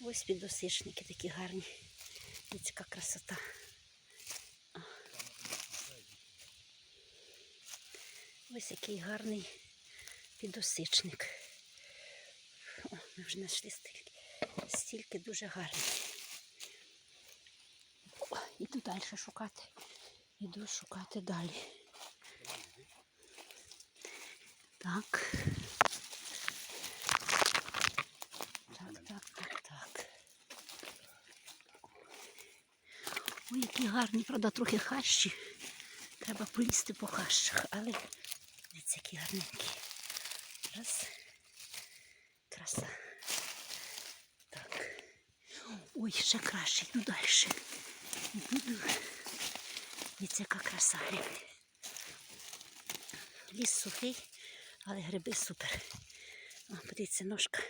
Ось підосичники такі гарні. Яка красота. Ось який гарний підосичник. О, ми вже знайшли стільки. Стільки дуже гарний. О, іду далі шукати. Іду шукати далі. Так, так, так, так. Ой, які гарні, правда, трохи хащі. Треба полізти по хащах, але дивіться, які гарненькі. Раз. Краса. Так. Ой, ще краще, йду далі. Йду. Дивіться, яка краса. Ліс сухий, але гриби супер. О, подивіться, ножка.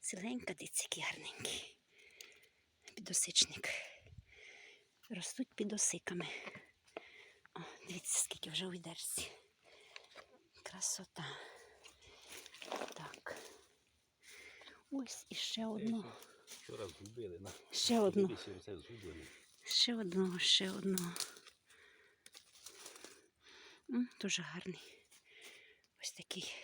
Ціленька, дивіться, які гарненькі. Підосичник. Ростуть під осиками. О, дивіться, скільки вже у відерці. Красота. Так. Ось іще одну. Вчора згубили. На. Ще одну. Ще одного, ще одного. Дуже гарний. Ось такий.